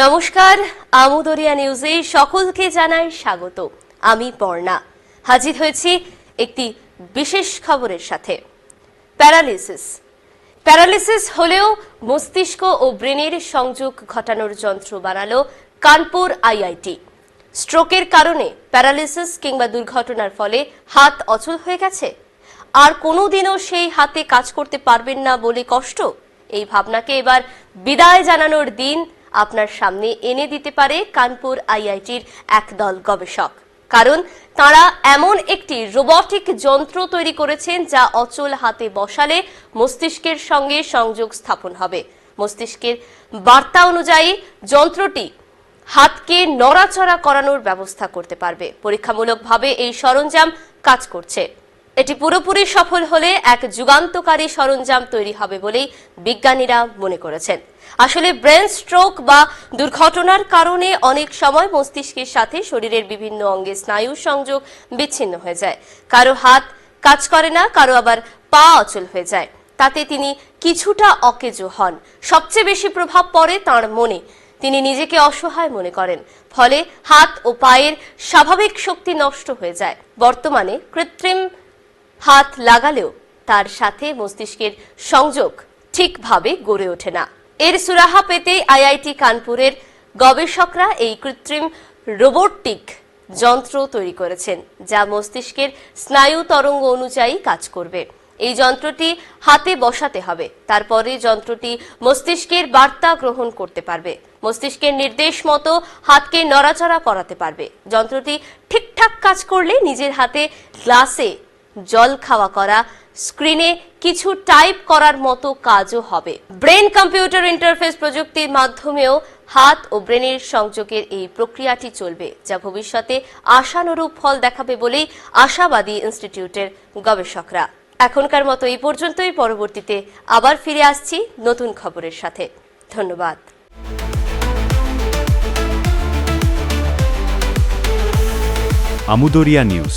নমস্কার, আমুদরিয়া নিউজে সকলকে জানাই স্বাগত। আমি পর্ণা। হাজির হয়েছি একটি বিশেষ খবরের সাথে। প্যারালিসিস। প্যারালিসিস হলেও মস্তিষ্ক ও ব্রেনের সংযোগ ঘটানোর যন্ত্র বানালো কানপুর আইআইটি। স্ট্রোকের কারণে প্যারালিসিস কিংবা দুর্ঘটনার ফলে হাত অচল হয়ে গেছে। আর কোনোদিনও সেই হাতে কাজ করতে পারবেন না বলে কষ্ট? এই ভাবনাকে এবার বিদায় জানানোর দিন আপনার সামনে এনে দিতে পারে কানপুর আইআইটির একদল গবেষক। কারণ তারা এমন একটি রোবটিক যন্ত্র তৈরি করেছেন যা অচল হাতে বসালে মস্তিষ্কের সঙ্গে সংযোগ স্থাপন হবে। মস্তিষ্কের বার্তা অনুযায়ী যন্ত্রটি হাতকে নড়াচড়া করানোর ব্যবস্থা করতে পারবে। পরীক্ষামূলকভাবে এই সরঞ্জাম কাজ করছে। এটি পুরোপুরি সফল হলে এক যুগান্তকারী সরঞ্জাম তৈরি হবে বলেই বিজ্ঞানীরা মনে করেছেন। আসলে ব্রেন স্ট্রোক বা দুর্ঘটনার কারণে অনেক সময় মস্তিষ্কের সাথে শরীরের বিভিন্ন অঙ্গে স্নায়ু সংযোগ বিচ্ছিন্ন হয়ে যায়। কারও হাত কাজ করে না, কারও আবার পা অচল হয়ে যায়। তাতে তিনি কিছুটা অকেজো হন। সবচেয়ে বেশি প্রভাব পড়ে তার মনে। তিনি নিজেকে অসহায় মনে করেন। ফলে হাত ও পায়ের স্বাভাবিক শক্তি নষ্ট হয়ে যায়। বর্তমানে কৃত্রিম হাত লাগালেও তার সাথে মস্তিষ্কের সংযোগ ঠিকভাবে গড়ে ওঠে না। এর সুরাহা পেতে আইআইটি কানপুরের গবেষকরা এই কৃত্রিম রোবোটিক যন্ত্র তৈরি করেছেন, যা মস্তিষ্কের স্নায়ু তরঙ্গ অনুযায়ী কাজ করবে। এই যন্ত্রটি হাতে বসাতে হবে, তারপরে যন্ত্রটি মস্তিষ্কের বার্তা গ্রহণ করতে পারবে। মস্তিষ্কের নির্দেশ মতো হাতকে নড়াচড়া করাতে পারবে। যন্ত্রটি ঠিকঠাক কাজ করলে নিজের হাতে গ্লাসে জল খাওয়া করা স্ক্রিনে কিছু টাইপ করার মতো কাজও হবে। ব্রেন কম্পিউটার ইন্টারফেস প্রযুক্তির মাধ্যমেও হাত ও ব্রেনের সংযোগের এই প্রক্রিয়াটি চলবে, যা ভবিষ্যতে আশানুরূপ ফল দেখাবে বলেই আশাবাদী ইনস্টিটিউটের গবেষকরা। এখনকার মতো এই পর্যন্তই, পরবর্তীতে আবার ফিরে আসছি নতুন খবরের সাথে। ধন্যবাদ। Amudoria News.